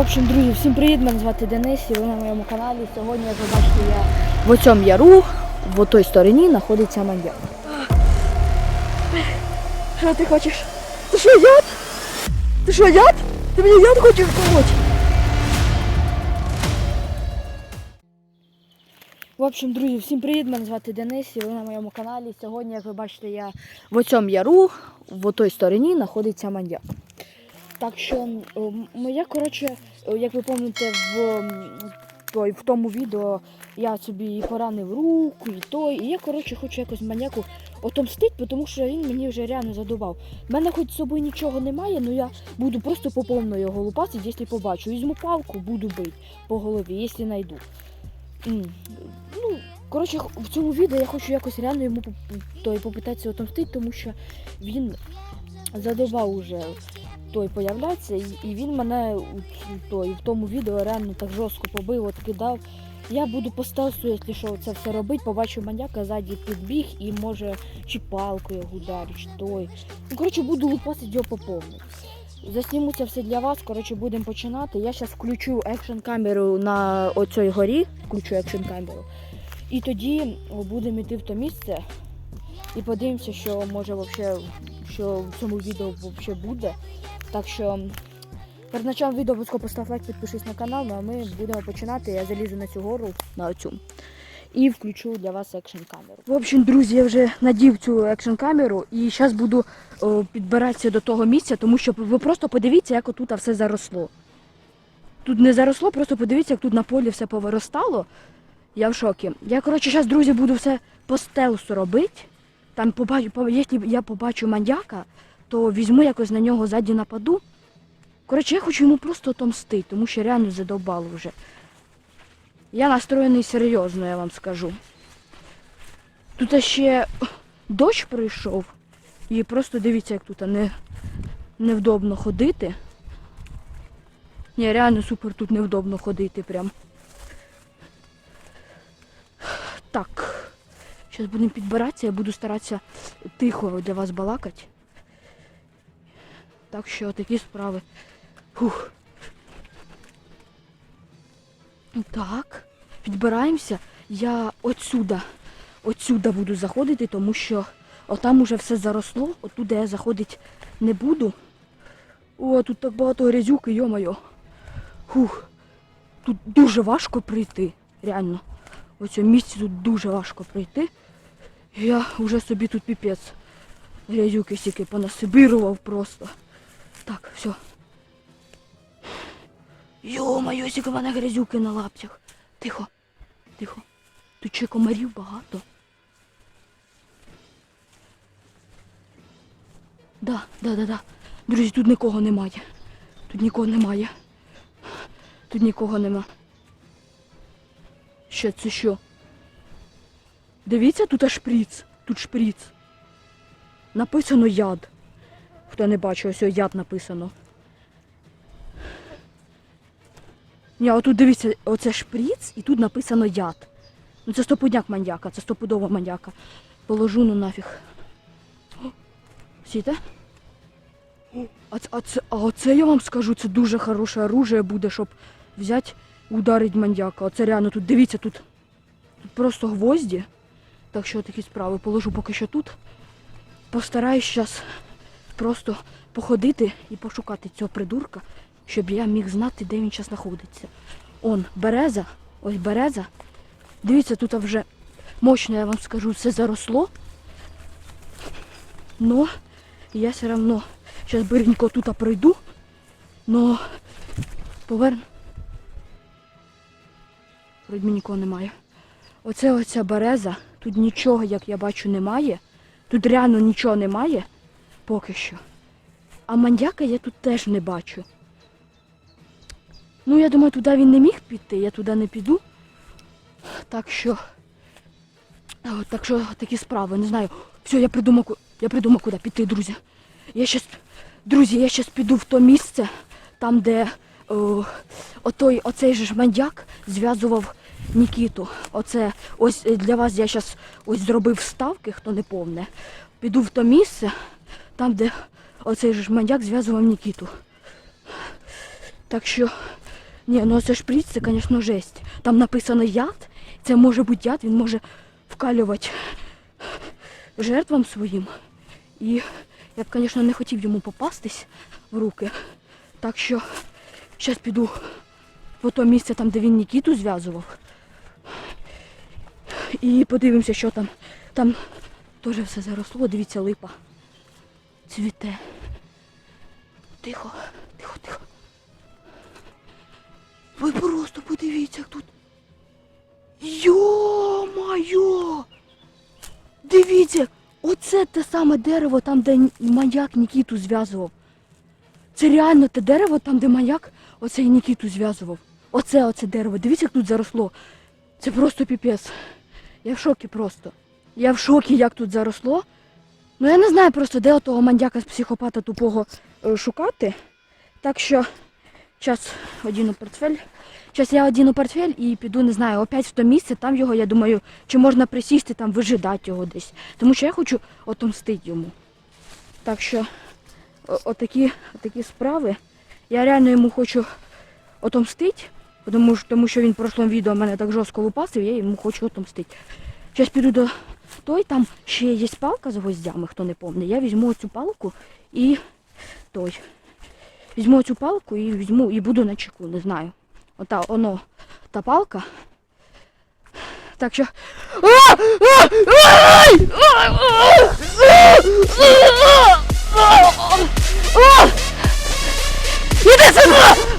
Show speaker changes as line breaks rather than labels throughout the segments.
общем, друзі, всім привіт! Мене звати Денис і ви на моєму каналі. Сьогодні, як ви бачите, я в оцьому яру, в той стороні знаходиться маньяк. Що ти хочеш? Ти що, яд? Ти що, яд? Ти мені яд хочеш помочь? В общем, друзі, всім привіт! Мене звати Денис і ви на моєму каналі. Сьогодні, як ви бачите, я в оцьому яру, в той стороні знаходиться маньяк. Так що моя, коротше, е, як ви пам'ятаєте, в, в тому відео я собі і поранив руку, і той. І я, коротше, хочу якось маньяку отомстити, тому що він мені вже реально задував. У мене хоч з собою нічого немає, але я буду просто по повною його лупати, якщо побачу. Візьму палку, буду бити по голові, якщо знайду. Ну, коротше, в цьому відео я хочу якось реально йому попитатися отомстити, тому що він задовбав уже той появлятися, і, він мене той, в тому відео реально так жорстко побив, от кидав. Я буду по стелсу, якщо що, це все робити, побачу маньяка, ззаді підбіг і може чи палкою ударить, чи той. Ну, коротше, буду лупасити його по повній. Все для вас, коротше, будемо починати. Я зараз включу екшн камеру на оцій горі, включу екшн камеру. І тоді будемо йти в то місце і подивимося, що може вообще, що в цьому відео вообще буде. Так що перед началом відео постав лайк, підпишись на канал, ну а ми будемо починати. Я залізу на цю гору, на оцю. І включу для вас екшн камеру. В общем, друзі, я вже надів цю екшн камеру і зараз буду о, підбиратися до того місця, тому що ви просто подивіться, як отут все заросло. Тут не заросло, просто подивіться, як тут на полі все повиростало. Я в шокі. Я, коротше, зараз, друзі, буду все по стелсу робити. Там побачу, по- якщо я побачу маньяка, то візьму якось на нього ззаді нападу. Коротше, я хочу йому просто отомстити, тому що реально задовбало вже. Я настроєний серйозно, я вам скажу. Тут ще дощ прийшов. І просто дивіться, як тут не, невдобно ходити. Ні, реально супер тут невдобно ходити прям. Так. Зараз будемо підбиратися, я буду старатися тихо для вас балакати. Так що такі справи. Фух. Так, підбираємося. Я отсюда, отсюда буду заходити, тому що отам уже все заросло, отуди я заходити не буду. О, тут так багато грязюки, йо-моє. Фух. Тут дуже важко прийти, реально. В цьому місці тут дуже важко прийти. Я вже собі тут піпець. Грязюки стільки понасибирував просто. Так, все. Йо-моє, в мене грязюки на лаптях. Тихо, тихо. Тут ще комарів багато. Да, да, да, да. Друзі, тут нікого немає. Тут нікого немає. Тут нікого нема. Ще це що? Дивіться, тут аж шприц. Тут шприц. Написано яд. Хто не бачив, ось яд написано. Ні, отут дивіться, оце шприц і тут написано яд. Ну це стопудняк маньяка, це стопудово маньяка. Положу ну нафіг. Сіте? А, це- а, це, а оце я вам скажу, це дуже хороше оружие буде, щоб взяти ударить маньяка. Оце реально тут, дивіться, тут, тут просто гвозді. Так що такі справи положу поки що тут. Постараюсь зараз просто походити і пошукати цього придурка, щоб я міг знати, де він зараз знаходиться. Он, береза, ось береза. Дивіться, тут вже мощно, я вам скажу, все заросло. Но я все одно зараз биренько тут пройду, но поверну. Вроді нікого немає. Оце оця береза. Тут нічого, як я бачу, немає. Тут реально нічого немає поки що. А маньяка я тут теж не бачу. Ну, я думаю, туди він не міг піти, я туди не піду. Так що. Так що такі справи, не знаю. Все, я придумав, я придумав, куди піти, друзі. Я щас, друзі, я щас піду в то місце, там, де о, отой, оцей же ж маньяк зв'язував Нікіту. Оце ось е, для вас я зараз ось зробив вставки, хто не повне. Піду в то місце, там, де оцей ж маньяк зв'язував Нікіту. Так що Ні, ну це шприц, це, звісно, жесть. Там написано яд. Це може бути яд, він може вкалювати жертвам своїм. І я б, звісно, не хотів йому попастись в руки. Так що зараз піду в то місце, там, де він Нікіту зв'язував. І подивимося, що там. Там теж все заросло, дивіться, липа. Цвіте. Тихо, тихо, тихо. Ви просто подивіться, тут. Йо-майо! Дивіться, оце те саме дерево, там, де маяк Нікіту зв'язував. Це реально те дерево, там, де маяк оцей Нікіту зв'язував. Оце, оце дерево. Дивіться, як тут заросло. Це просто піпець. Я в шокі просто. Я в шокі, як тут заросло. Ну я не знаю просто, де отого мандяка з психопата тупого е, шукати. Так що зараз одіну портфель. Зараз я одіну портфель і піду, не знаю, опять в то місце, там його, я думаю, чи можна присісти, там вижидати його десь. Тому що я хочу отомстити йому. Так що отакі, отакі справи. Я реально йому хочу отомстити, тому, що- він в прошлому відео мене так жорстко лупасив, я йому хочу отомстити. Зараз піду до той, там ще є палка з гвоздями, хто не пам'ятає. Я візьму цю палку і той. Візьму цю палку і візьму і буду на чеку, не знаю. Ота оно, та палка. Так що. Іди сюди!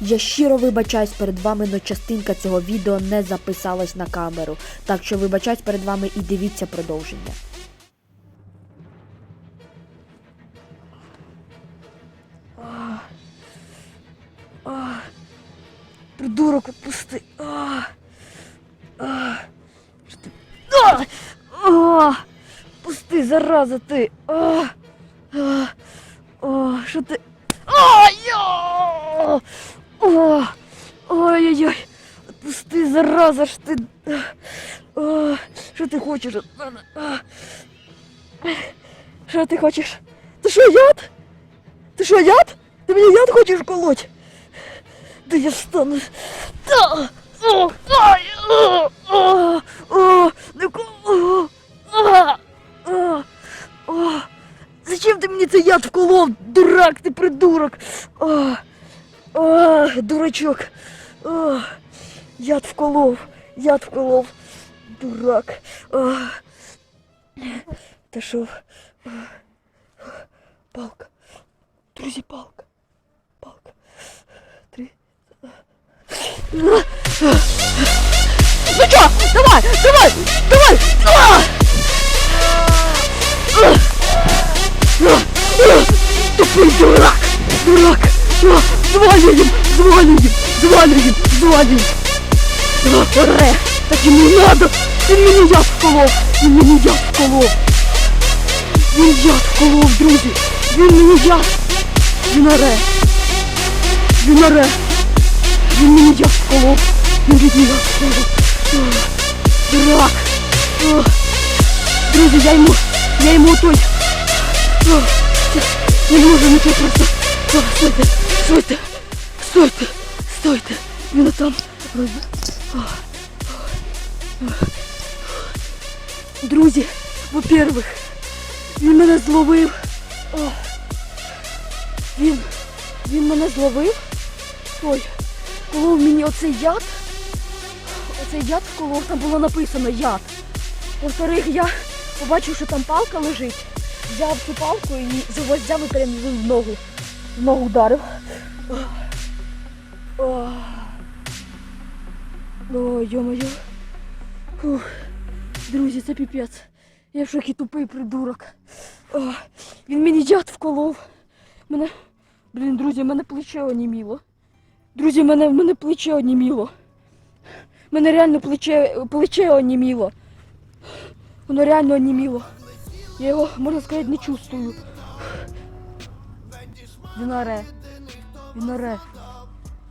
Я щиро вибачаюсь перед вами, но частинка цього відео не записалась на камеру. Так що вибачаюсь перед вами і дивіться продовження.
Придурок, отпусти. А, а, що ти? А, а, пусти, зараза ти. А, а, а, що ти? Я! А, ой-ой-ой. Отпусти, зараза ж ти. А, що ти хочеш що ти хочеш? Ти що, яд? Ти що, яд? Ти мені яд хочеш колоть? Да я встану. Да! О, ай! О, о, о, о, а, а, о. Зачем мені цей яд вколов? Дурак, ти придурок. О, о, дурачок. О, яд вколов. Яд вколов. Дурак. О. Та що? Палка. Друзі, палка. Палка. Три. Ну чё, давай, давай, давай! А! Тупый дурак! Дурак! А! Звалим, звалим, звалим, звалим! Ре, так ему надо! Він мені яд вколов! Він мені яд вколов! Він яд вколов, друзі! Він мені яд! Він оре! Він оре! Він мені яд вколов! Він мені яд вколов! Дурак! Друзі, я йому, я той... Ах, Я не можу нічого просто... Стойте, стойте, стойте, стойте! Він там... Друзі, во-первых, він мене зловив. Він, він мене зловив. Ой, колов мені оцей яд. Оцей яд вколов, там було написано яд. Во-вторых, я побачив, що там палка лежить. Взяв цю палку і за гвоздями прям в ногу. В ногу ударив. О, йо-моє. Друзі, це піпець. Я в шокі тупий придурок. Ох. Він мені яд вколов. Мене. Блін, друзі, мене плече оніміло. Друзі, мене, мене плече оніміло. Мене реально плече, плече оніміло. Воно реально оніміло. Я його, можна сказати, не чувствую. Він оре. Він оре.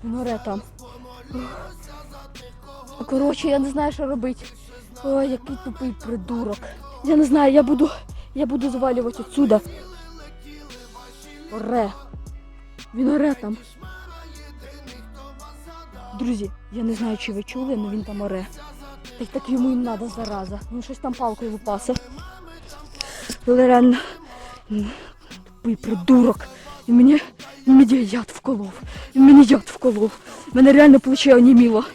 Він оре там.
Коротше, я не знаю, що робити. Ой, який тупий придурок. Я не знаю, я буду. Я буду звалювати отсюда. Оре. Він оре там. Друзі, я не знаю, чи ви чули, але він там оре. Так так йому і треба, зараза. Він щось там палкою лупаса. Але реально. Тупий придурок. І мені, мені яд вколов. І мені яд вколов. Мене реально плече оніміло.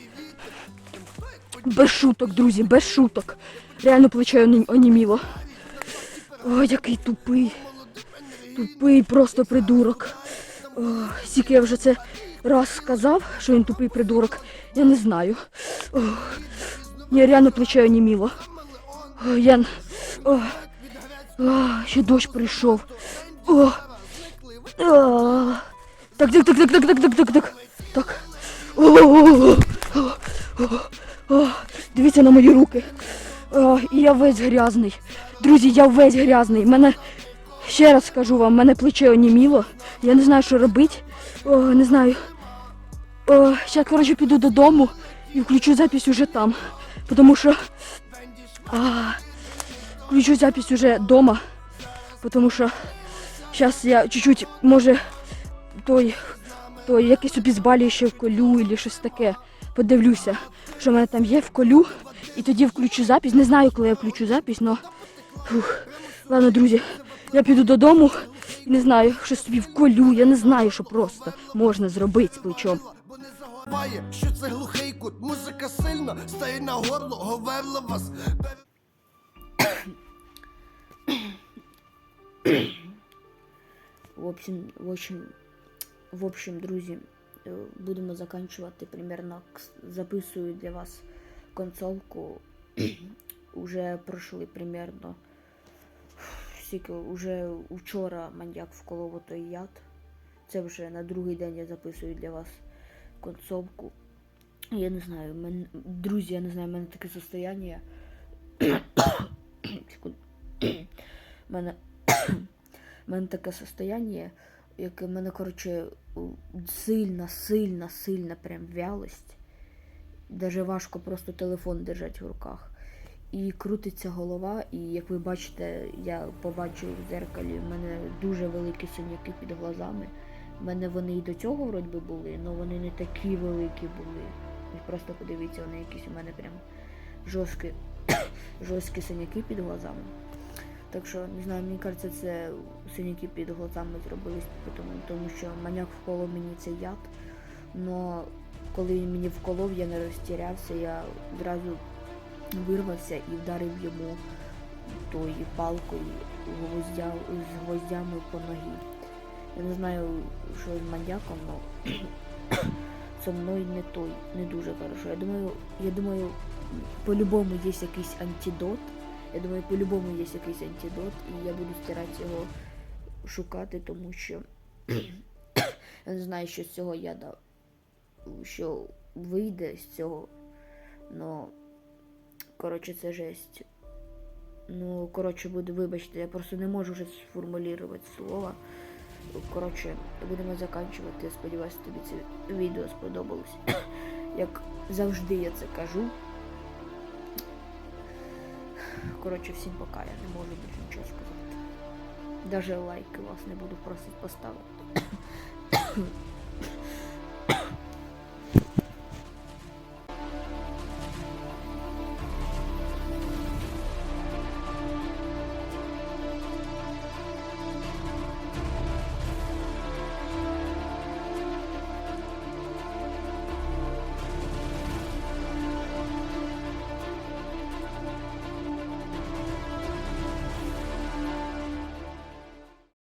Без шуток, друзі, без шуток. Реально плече оні- оніміло. Ой, який тупий. Тупий просто придурок. Скільки я вже це раз сказав, що він тупий придурок. Я не знаю. Ох, я реально плече оніміло. Ой, я... Ох, ох, ще дощ прийшов. Ох. А, Так, так, так, так, так, так, так, так, так. Так. О, о, о, о, о. Дивіться на мої руки. О, і я весь грязний. Друзі, я весь грязний. Мене ще раз скажу вам, мене плече оніміло. Я не знаю, що робити. О, не знаю. О, зараз, коротше, піду додому і включу запись уже там. Тому що. А, включу запись уже дома. Тому що зараз я чуть-чуть, може, той, той якийсь обізбалюючий вколю або щось таке. Подивлюся, що в мене там є, вколю. І тоді включу запись. Не знаю, коли я включу запись, але. Ладно, друзі, я піду додому не знаю, що собі вколю. Я не знаю, що просто можна зробити з плечом.
Бо що це глухий кут. Музика сильно стає на горло, говерла вас.
В общем, в общем, в общем, друзі, е, будемо заканчувати примерно. Записую для вас концовку. Уже пройшли примерно. Скільки, уже вчора маньяк вколов той яд. Це вже на другий день я записую для вас концовку. Я не знаю, мен... друзі, я не знаю, в мене таке состояние. Секунду. В мене мене таке состояние, яке в мене, коротше, сильна, сильна, сильна прям вялость. Даже важко просто телефон держати в руках. І крутиться голова, і як ви бачите, я побачив в зеркалі, в мене дуже великі синяки під глазами. У мене вони і до цього вроді би були, але вони не такі великі були. Ви просто подивіться, вони якісь у мене прям жорсткі, жорсткі синяки під глазами. Так що, не знаю, мені кажеться, це синяки під глазами зробились, тому, тому що маняк вколов мені цей яд. Но коли він мені вколов, я не розтірявся, я одразу вирвався і вдарив йому тою палкою гвоздя, з гвоздями по ногі. Я не знаю, що з маньяком, але со мною не той, не дуже хорошо. Я думаю, я думаю, по-любому є якийсь антидот. Я думаю, по-любому є якийсь антидот, і я буду старатися його шукати, тому що я не знаю, що з цього яда, що вийде з цього. Ну, коротше, це жесть. Ну, коротше, буду, вибачте, я просто не можу вже сформулювати слова. Коротше, будемо заканчувати. Сподіваюся, тобі це відео сподобалось. Як завжди я це кажу. Коротше, всім пока, я не можу більше нічого сказати. Даже лайки вас не буду просити поставити.